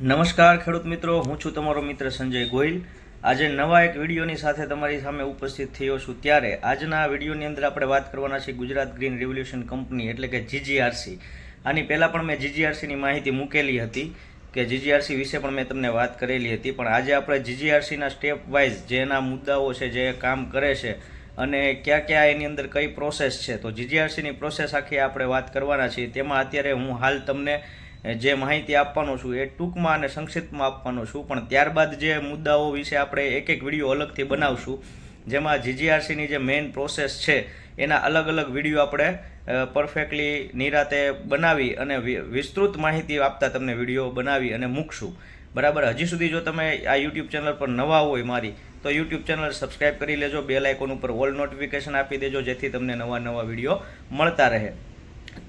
નમસ્કાર ખેડૂત મિત્રો, હું છું તમારો મિત્ર સંજય ગોહિલ આજે નવા એક વિડીયોની સાથે તમારી સામે ઉપસ્થિત થયો છું ત્યારે આજના વિડીયોની અંદર આપણે વાત કરવાના છે ગુજરાત ગ્રીન રિવોલ્યુશન કંપની એટલે કે જીજીઆરસી આની પહેલાં પણ મેં જીજીઆરસીની માહિતી મૂકેલી હતી કે જીજીઆરસી વિશે પણ મેં તમને વાત કરેલી હતી, પણ આજે આપણે જીજીઆરસીના સ્ટેપ વાઇઝ જે એના મુદ્દાઓ છે, જે કામ કરે છે અને ક્યાં ક્યાં એની અંદર કઈ પ્રોસેસ છે, તો જીજીઆરસીની પ્રોસેસ આખી આપણે વાત કરવાના છીએ. તેમાં અત્યારે હું હાલ તમને જે માહિતી આપવાનો છું એ ટૂંકમાં અને સંક્ષિપ્તમાં આપવાનો છું. પણ ત્યારબાદ જે મુદ્દાઓ વિશે આપણે એક એક વીડિયો અલગથી બનાવશું, જેમાં જીજીઆરસીની જે મેઇન પ્રોસેસ છે, એના અલગ અલગ વીડિયો આપણે પરફેક્ટલી નિરાતે બનાવી અને વિસ્તૃત માહિતી આપતા તમને વીડિયો બનાવી અને મૂકશું. બરાબર? હજી સુધી જો તમે આ યુટ્યુબ ચેનલ પર નવા હોય મારી, તો યુટ્યુબ ચેનલ સબસ્ક્રાઈબ કરી લેજો, બેલ આઇકોન ઉપર ઓલ નોટિફિકેશન આપી દેજો, જેથી તમને નવા નવા વીડિયો મળતા રહે.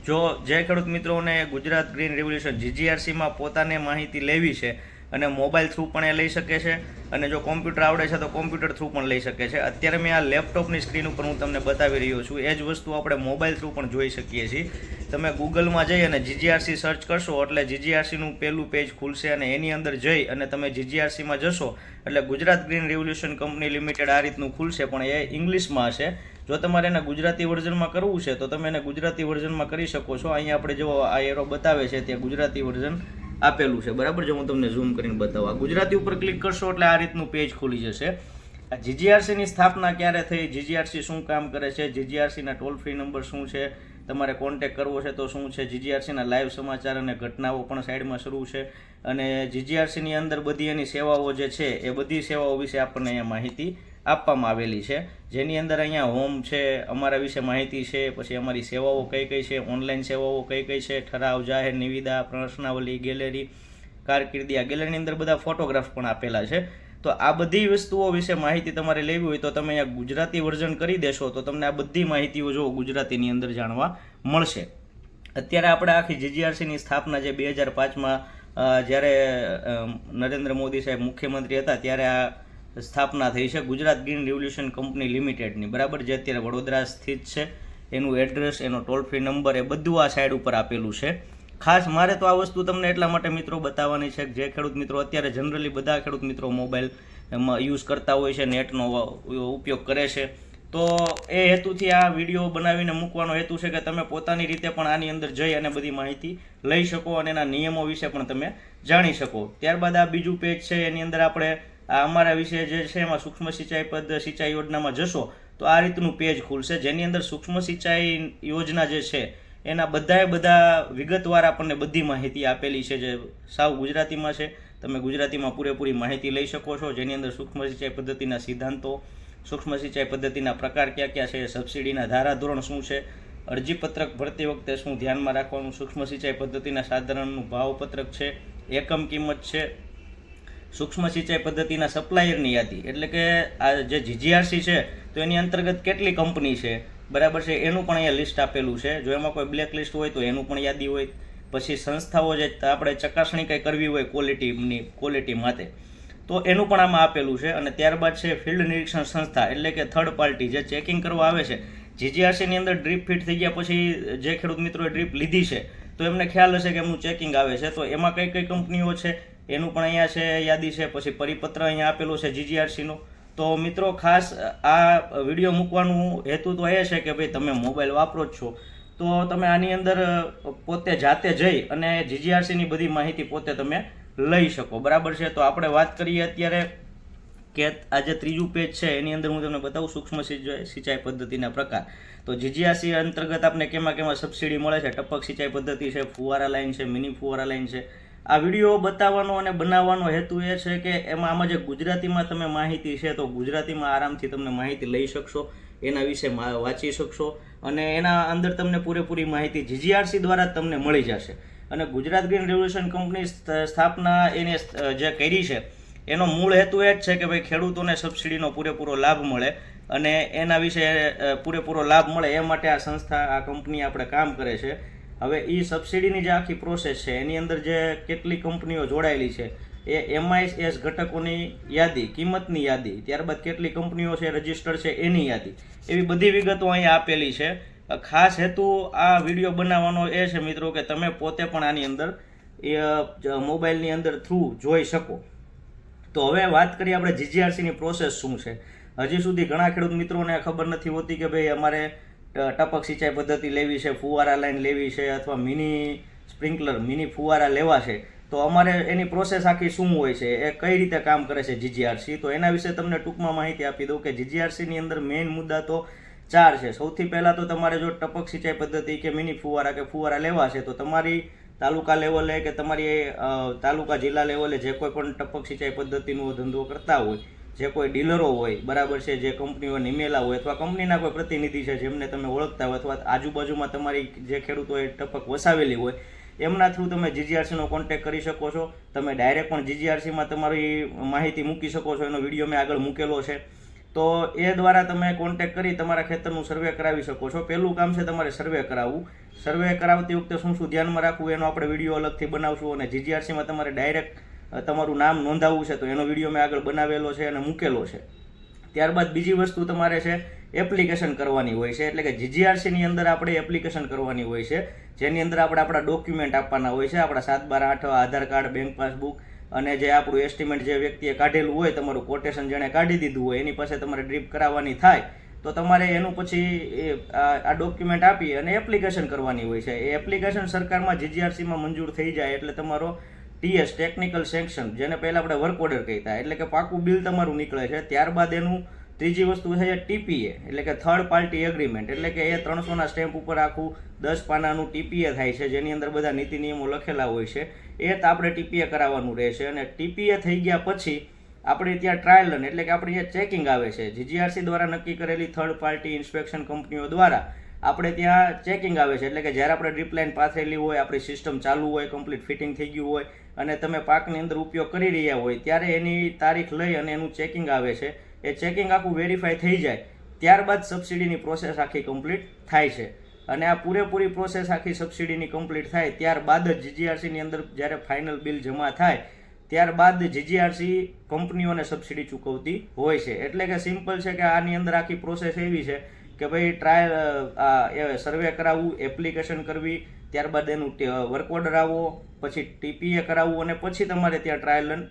જો જે ખેડૂત મિત્રોને ગુજરાત ગ્રીન રેવોલ્યુશન જીજીઆરસીમાં પોતાને માહિતી લેવી છે અને મોબાઈલ થ્રુ પણ એ લઈ શકે છે અને જો કોમ્પ્યુટર આવડે છે તો કોમ્પ્યુટર થ્રુ પણ લઈ શકે છે. અત્યારે મેં આ લેપટોપની સ્ક્રીન ઉપર હું તમને બતાવી રહ્યો છું. એ જ વસ્તુ આપણે મોબાઈલ થ્રુ પણ જોઈ શકીએ છીએ. તમે ગૂગલમાં જઈ અને જીજીઆરસી સર્ચ કરશો એટલે જીજીઆરસીનું પહેલું પેજ ખુલશે અને એની અંદર જઈ અને તમે જીજીઆરસીમાં જશો એટલે Gujarat green revolution company limited આ રીતનું ખુલશે, પણ એ ઇંગ્લિશમાં હશે. જો તમારે એને ગુજરાતી વર્ઝનમાં કરવું છે, તો તમે એને ગુજરાતી વર્ઝનમાં કરી શકો છો. અહીંયા આપણે જો આ એરો બતાવે છે, ત્યાં ગુજરાતી વર્ઝન આપેલું છે. બરાબર જો હું તમને ઝૂમ કરીને બતાવું. ગુજરાતી ઉપર ક્લિક કરશો એટલે આ રીતનું પેજ ખુલી જશે. આ જીજીઆરસીની સ્થાપના ક્યારે થઈ? જીજીઆરસી શું કામ કરે છે? જીજીઆરસીના ટોલ ફ્રી નંબર શું છે? તમારે કોન્ટેક કરવો છે તો શું છે? જીજીઆરસીના લાઈવ સમાચાર અને ઘટનાઓ પણ સાઈડમાં શરૂ છે. અને જીજીઆરસીની અંદર બધી એની સેવાઓ જે છે, એ બધી સેવાઓ વિશે આપણને અહીંયા માહિતી આપવામાં આવેલી છે. જેની અંદર અહીંયા હોમ છે, અમારા વિશે માહિતી છે, પછી અમારી સેવાઓ કઈ કઈ છે ઓનલાઈન સેવાઓ કઈ કઈ છે, ઠરાવ, જાહેર, નિવિદા, પ્રશ્નાવલી, ગેલેરી, કારકિર્દી, આ ગેલેરીની અંદર બધા ફોટોગ્રાફ પણ આપેલા છે. તો આ બધી વસ્તુઓ વિશે માહિતી તમારે લેવી હોય તો તમે અહીંયા ગુજરાતી વર્ઝન કરી દેશો તો તમને આ બધી માહિતીઓ જો ગુજરાતીની અંદર જાણવા મળશે. અત્યારે આપણે આખી જીજીઆરસીની સ્થાપના જે બે હજાર પાંચમાં જ્યારે નરેન્દ્ર મોદી સાહેબ મુખ્યમંત્રી હતા, ત્યારે આ સ્થાપના થઈ છે ગુજરાત ગ્રીન રિવોલ્યુશન કંપની લિમિટેડની. બરાબર, જે અત્યારે વડોદરા સ્થિત છે. એનું એડ્રેસ, એનો ટોલ ફ્રી નંબર એ બધું આ સાઈડ ઉપર આપેલું છે. ખાસ મારે તો આ વસ્તુ તમને એટલા માટે મિત્રો બતાવવાની છે કે જે ખેડૂત મિત્રો અત્યારે જનરલી બધા ખેડૂત મિત્રો મોબાઈલ એમાં યુઝ કરતા હોય છે, નેટનો ઉપયોગ કરે છે. તો એ હેતુથી આ વીડિયો બનાવીને મૂકવાનો હેતુ છે કે તમે પોતાની રીતે પણ આની અંદર જઈ અને બધી માહિતી લઈ શકો અને એના નિયમો વિશે પણ તમે જાણી શકો. ત્યારબાદ આ બીજું પેજ છે, એની અંદર આપણે આ અમારા વિશે જે છે એમાં સૂક્ષ્મ સિંચાઈ પદ સિંચાઈ યોજનામાં જશો, તો આ રીતનું પેજ ખુલશે. જેની અંદર સૂક્ષ્મ સિંચાઈ યોજના જે છે, એના બધાએ બધા વિગતવાર આપણને બધી માહિતી આપેલી છે જે સાવ ગુજરાતીમાં છે. તમે ગુજરાતીમાં પૂરેપૂરી માહિતી લઈ શકો છો. જેની અંદર સૂક્ષ્મ સિંચાઈ પદ્ધતિના સિદ્ધાંતો, સૂક્ષ્મ સિંચાઈ પદ્ધતિના પ્રકાર ક્યાં ક્યાં છે, સબસિડીના ધારાધોરણ શું છે, અરજીપત્રક ભરતી વખતે શું ધ્યાનમાં રાખવાનું, સૂક્ષ્મ સિંચાઈ પદ્ધતિના સાધારણનું ભાવપત્રક છે, એકમ કિંમત છે સૂક્ષ્મ સિંચાઈ પદ્ધતિના સપ્લાયરની યાદી. એટલે કે આ જે જીજીઆરસી છે, તો એની અંતર્ગત કેટલી કંપની છે? બરાબર છે, એનું પણ અહીંયા લિસ્ટ આપેલું છે. જો એમાં કોઈ બ્લેક લિસ્ટ હોય, તો એનું પણ યાદી હોય. પછી સંસ્થાઓ જે આપણે ચકાસણી કંઈ કરવી હોય ક્વોલિટીની ક્વોલિટી માટે, તો એનું પણ આમાં આપેલું છે. અને ત્યારબાદ છે ફિલ્ડ નિરીક્ષણ સંસ્થા, એટલે કે થર્ડ પાર્ટી જે ચેકિંગ કરવા આવે છે. જીજીઆરસીની અંદર ડ્રીપ ફિટ થઈ ગયા પછી જે ખેડૂત મિત્રોએ ડ્રીપ લીધી છે, તો એમને ખ્યાલ હશે કે એમનું ચેકિંગ આવે છે. તો એમાં કઈ કઈ કંપનીઓ છે? એનું પણ અહીંયા છે યાદી છે, પછી પરિપત્ર અહીંયા આપેલો છે જીજીઆરસીનો. તો મિત્રો, ખાસ આ વીડિયો મૂકવાનું હેતુ તો એ છે કે ભાઈ તમે મોબાઈલ વાપરો જ છો. તો તમે આની અંદર પોતે જાતે જઈ અને જીજીઆરસીની બધી માહિતી પોતે તમે લઈ શકો. બરાબર છે? તો આપણે વાત કરીએ અત્યારે કે આ જે ત્રીજું પેજ છે, એની અંદર હું તમને બતાવું સૂક્ષ્મ સિંચાઈ પદ્ધતિના પ્રકાર. તો જીજીઆરસી અંતર્ગત આપણે કેમાં કેમાં સબસિડી મળે છે? ટપક સિંચાઈ પદ્ધતિ છે, ફુવારા લાઈન છે, મિની ફુવારા લાઇન છે આ વીડિયો બતાવવાનો અને બનાવવાનો હેતુ એ છે કે એમાં આમાં જે ગુજરાતીમાં તમે માહિતી છે, તો ગુજરાતીમાં આરામથી તમને માહિતી લઈ શકશો, એના વિશે વાંચી શકશો અને એના અંદર તમને પૂરેપૂરી માહિતી જીજીઆરસી દ્વારા તમને મળી જશે. અને ગુજરાત ગ્રીન રેવલ્યુશન કંપની સ્થાપના એને જે કરી છે, એનો મૂળ હેતુ એ જ છે કે ભાઈ ખેડૂતોને સબસિડીનો પૂરેપૂરો લાભ મળે અને એના વિશે પૂરેપૂરો લાભ મળે એ માટે આ સંસ્થા, આ કંપની આપણે કામ કરે છે. હવે એ સબસિડીની જે આખી પ્રોસેસ છે, એની અંદર જે કેટલી કંપનીઓ જોડાયેલી છે, એ એમઆઈએસ ઘટકોની યાદી, કિંમતની યાદી, ત્યારબાદ કેટલી કંપનીઓ છે રજિસ્ટર છે, એની યાદી, એવી બધી વિગતો અહીંયા આપેલી છે. ખાસ હેતુ આ વીડિયો બનાવવાનો એ છે મિત્રો કે તમે પોતે પણ આની અંદર, એ મોબાઈલની અંદર થ્રુ જોઈ શકો. તો હવે વાત કરીએ આપણે જીજીઆરસીની પ્રોસેસ શું છે. હજી સુધી ઘણા ખેડૂત મિત્રોને ખબર નથી હોતી કે ભાઈ અમારે ટપક સિંચાઈ પદ્ધતિ લેવી છે, ફુવારા લાઈન લેવી છે અથવા મિની સ્પ્રિંકલર, મિની ફુવારા લેવા છે, તો અમારે એની પ્રોસેસ આખી શું હોય છે, એ કઈ રીતે કામ કરે છે જીજીઆરસી? તો એના વિશે તમને ટૂંકમાં માહિતી આપી દઉં કે જીજીઆરસીની અંદર મેઇન મુદ્દા તો ચાર છે. સૌથી પહેલાં તો તમારે જો ટપક સિંચાઈ પદ્ધતિ કે મિની ફુવારા કે ફુવારા લેવા છે, તો તમારી તાલુકા લેવલે કે તમારી તાલુકા જિલ્લા લેવલે જે કોઈ પણ ટપક સિંચાઈ પદ્ધતિનો ધંધો કરતા હોય, જે કોઈ ડીલરો હોય, બરાબર છે, જે કંપનીઓ નિમેલા હોય અથવા કંપનીના કોઈ પ્રતિનિધિ છે જેમને તમે ઓળખતા હોય અથવા આજુબાજુમાં તમારી જે ખેડૂતોએ ટપક વસાવેલી હોય, એમના થ્રુ તમે જીજીઆરસીનો કોન્ટેક્ટ કરી શકો છો. તમે ડાયરેક્ટ પણ જીજીઆરસીમાં તમારી માહિતી મૂકી શકો છો. એનો વીડિયો મેં આગળ મૂકેલો છે. તો એ દ્વારા તમે કોન્ટેક કરી તમારા ખેતરનું સર્વે કરાવી શકો છો. પહેલું કામ છે તમારે સર્વે કરાવવું. સર્વે કરાવતી વખતે શું શું ધ્યાનમાં રાખવું એનો આપણે વીડિયો અલગથી બનાવશું અને જીજીઆરસીમાં તમારે ડાયરેક્ટ તમારું નામ નોંધાવવું છે તો એનો વીડિયો મેં આગળ બનાવેલો છે અને મૂકેલો છે. ત્યારબાદ બીજી વસ્તુ તમારે છે એપ્લિકેશન કરવાની હોય છે. એટલે કે જીજીઆરસીની અંદર આપણે એપ્લિકેશન કરવાની હોય છે. જેની અંદર આપણે આપણા ડોક્યુમેન્ટ આપવાના હોય છે. આપણા સાત બાર આઠ આધાર કાર્ડ બેંક પાસબુક અને જે આપણું એસ્ટિમેટ જે વ્યક્તિએ કાઢેલું હોય, તમારું કોટેશન જેણે કાઢી દીધું હોય, એની પાસે તમારે ડ્રીપ કરાવવાની થાય, તો તમારે એનું પછી આ ડોક્યુમેન્ટ આપી અને એપ્લિકેશન કરવાની હોય છે. એ એપ્લિકેશન સરકારમાં જીજીઆરસીમાં મંજૂર થઈ જાય એટલે તમારો ટીએસ ટેકનિકલ સેન્કશન જેને પહેલાં આપણે વર્ક ઓર્ડર કહેતા, એટલે કે પાકું બિલ તમારું નીકળે છે, ત્યારબાદ એનું ત્રીજી વસ્તુ છે ટીપીએ, એટલે કે થર્ડ પાર્ટી એગ્રીમેન્ટ એટલે કે એ ત્રણસોના સ્ટેમ્પ ઉપર આખું દસ પાનાનું ટીપીએ થાય છે, જેની અંદર બધા નીતિ નિયમો લખેલા હોય છે. એ તો આપણે ટીપીએ કરાવવાનું રહેશે અને ટીપીએ થઈ ગયા પછી આપણે ત્યાં ટ્રાયલ રન એટલે કે આપણે જે ચેકિંગ આવે છે. જીજીઆરસી દ્વારા નક્કી કરેલી થર્ડ પાર્ટી ઇન્સ્પેક્શન કંપનીઓ દ્વારા આપણે ત્યાં ચેકિંગ આવે છે. એટલે કે જ્યારે આપણે ડ્રીપલાઇન પાથરેલી હોય, આપણી સિસ્ટમ ચાલુ હોય કમ્પ્લીટ ફિટિંગ થઈ ગયું હોય અને તમે પાકની અંદર ઉપયોગ કરી રહ્યા હોય, ત્યારે એની તારીખ લઈ અને એનું ચેકિંગ આવે છે. એ ચેકિંગ આખું વેરીફાઈ થઈ જાય, ત્યારબાદ સબસિડીની પ્રોસેસ આખી કમ્પ્લીટ થાય છે. અને આ પૂરેપૂરી પ્રોસેસ આખી સબસિડીની કમ્પ્લીટ થાય, ત્યારબાદ જ જીજીઆરસીની અંદર જ્યારે ફાઇનલ બિલ જમા થાય, ત્યારબાદ જીજીઆરસી કંપનીઓને સબસિડી ચૂકવતી હોય છે. એટલે કે સિમ્પલ છે કે આની અંદર આખી પ્રોસેસ એવી છે કે ભાઈ ટ્રાયલ સર્વે કરાવવું એપ્લિકેશન કરવી, ત્યારબાદ એનું વર્ક ઓર્ડર આવવો પછી ટીપીએ કરાવવું અને પછી તમારે ત્યાં ટ્રાયલ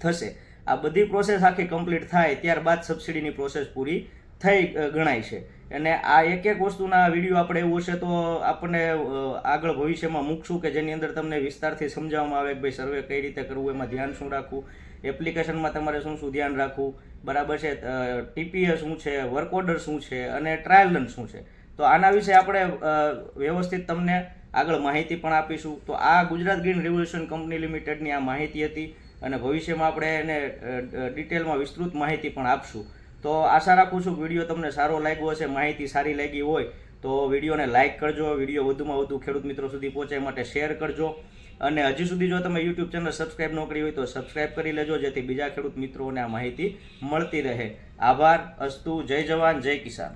થશે. આ બધી પ્રોસેસ આખી કમ્પ્લીટ થાય ત્યારબાદ સબસિડીની પ્રોસેસ પૂરી થઈ ગણાય છે. અને આ એક એક વસ્તુના વીડિયો આપણે એવું હશે તો આપણને આગળ ભવિષ્યમાં મૂકશું કે જેની અંદર તમને વિસ્તારથી સમજાવવામાં આવે કે ભાઈ સર્વે કઈ રીતે કરવું, એમાં ધ્યાન શું રાખવું એપ્લિકેશનમાં તમારે શું શું ધ્યાન રાખવું, બરાબર છે ટીપીએ શું છે વર્ક ઓર્ડર શું છે, અને ટ્રાયલ રન શું છે. તો આના વિશે આપણે વ્યવસ્થિત તમને આગળ માહિતી પણ આપીશું. તો આ ગુજરાત ગ્રીન રિવોલ્યુશન કંપની લિમિટેડની આ માહિતી હતી. અને ભવિષ્યમાં આપણે એને ડિટેલમાં વિસ્તૃત માહિતી પણ આપશું. તો આશા રાખું છું વીડિયો તમને સારો લાગ્યો હશે, માહિતી સારી લાગી હોય, તો વિડીયોને લાઇક કરજો, વીડિયો વધુમાં વધુ ખેડૂત મિત્રો સુધી પહોંચે માટે શેર કરજો. અને હજી સુધી જો તમે યુટ્યુબ ચેનલ સબસ્ક્રાઇબ ન કરી હોય તો સબસ્ક્રાઇબ કરી લેજો, જેથી બીજા ખેડૂત મિત્રોને આ માહિતી મળતી રહે. આભાર, અસ્તુ, જય જવાન, જય કિસાન.